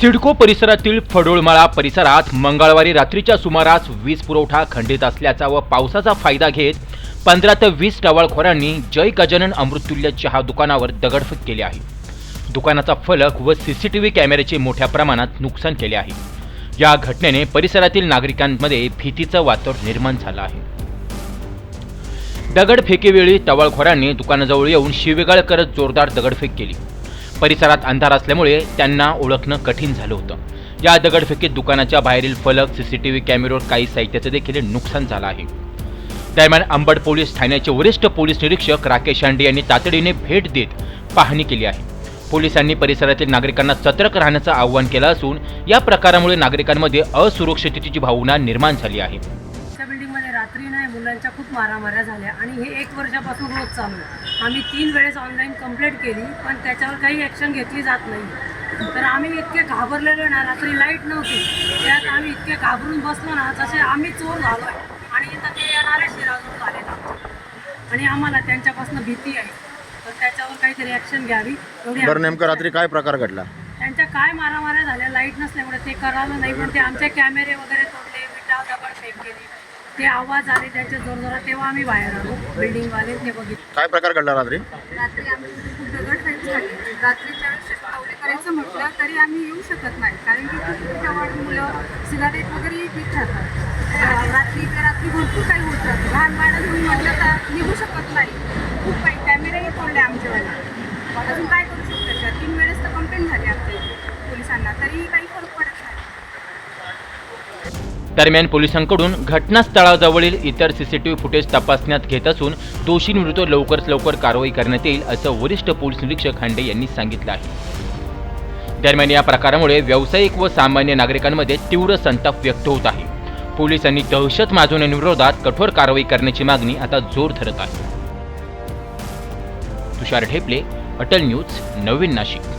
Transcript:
सिडको परिसरातील फडोळमाळा परिसरात मंगळवारी रात्रीच्या सुमारास वीज पुरवठा खंडित असल्याचा व पावसाचा फायदा घेत पंधरा ते वीस टवाळखोरांनी जय गजानन अमृतुल्य चहा दुकानावर दगडफेक केली आहे. दुकानाचा फलक व सीसीटीव्ही कॅमेऱ्याचे मोठ्या प्रमाणात नुकसान केले आहे. या घटनेने परिसरातील नागरिकांमध्ये भीतीचं वातावरण निर्माण झालं आहे. दगडफेकीवेळी टवाळखोरांनी दुकानाजवळ येऊन शिवेगाळ करत जोरदार दगडफेक केली. परिसरात अंधार असल्यामुळे त्यांना ओळखणं कठीण झालं होतं. या दगडफेकीत दुकानाच्या बाहेरील फलक सीसीटीव्ही कॅमेऱ्यावर काही साहित्याचं देखील नुकसान झालं आहे. दरम्यान अंबड पोलीस ठाण्याचे वरिष्ठ पोलीस निरीक्षक राकेश शांडे यांनी तातडीने भेट देत पाहणी केली आहे. पोलिसांनी परिसरातील नागरिकांना सतर्क राहण्याचं आवाहन केलं असून या प्रकारामुळे नागरिकांमध्ये असुरक्षिततेची भावना निर्माण झाली आहे. त्या बिल्डिंगमध्ये रात्री नाही मुलांच्या खूप मारामाऱ्या झाल्या. आणि हे एक वर्षापासून रोज चालू आहे. आम्ही तीन वेळेस ऑनलाईन कंप्लेंट केली पण त्याच्यावर काही ॲक्शन घेतली जात नाही. तर आम्ही इतके घाबरलेलो ना रात्री लाइट नव्हती. त्यात आम्ही इतके घाबरून बसलो ना जसे आम्ही चोर झालो आहे आणि इथं ते येणारे शिराजून झाले आणि आम्हाला त्यांच्यापासून भीती आहे. तर त्याच्यावर काहीतरी ॲक्शन घ्यावी. एवढी नेमकं. रात्री काय प्रकार घडला? त्यांच्या काय मारामाऱ्या झाल्या? लाइट नसल्यामुळे ते करायला नाही पण ते आमचे कॅमेरे वगैरे तोडले विटा दगड फेक केली. ते आवाज आले त्यांचे जोरजोरात तेव्हा आम्ही बाहेर आलो. बिल्डिंगवाले ते बघितलं. काय प्रकार घडला रात्री? रात्री आमची खूप दगड फेक झाली रात्रीच्या वेळेस करायचं म्हटलं तरी आम्ही येऊ शकत नाही कारण की खूप जवळ मुलं सिगारेट वगैरे पीत राहतात. रात्री ते रात्री भरपूर काही होत राहतं. लहान घेऊन म्हटलं तर निघू शकत नाही. खूप काही कॅमेरेही तोडले आमच्यावाले अजून काय करू शकतो? तीन वेळेस तर कंप्लेंट झाली आमच्या पोलिसांना. तरीही काही फरक पडत दरम्यान पोलिसांकडून घटनास्थळाजवळील इतर सीसीटीव्ही फुटेज तपासण्यात घेत असून दोषींविरुद्ध लवकरच लवकर कारवाई करण्यात येईल असं वरिष्ठ पोलीस निरीक्षक हांडे यांनी सांगितलं आहे. दरम्यान या प्रकारामुळे व्यावसायिक व सामान्य नागरिकांमध्ये तीव्र संताप व्यक्त होत आहे. पोलिसांनी दहशत माजवण्याविरोधात कठोर कारवाई करण्याची मागणी आता जोर धरत आहे. तुषार ठेपले अटल न्यूज नवीन नाशिक.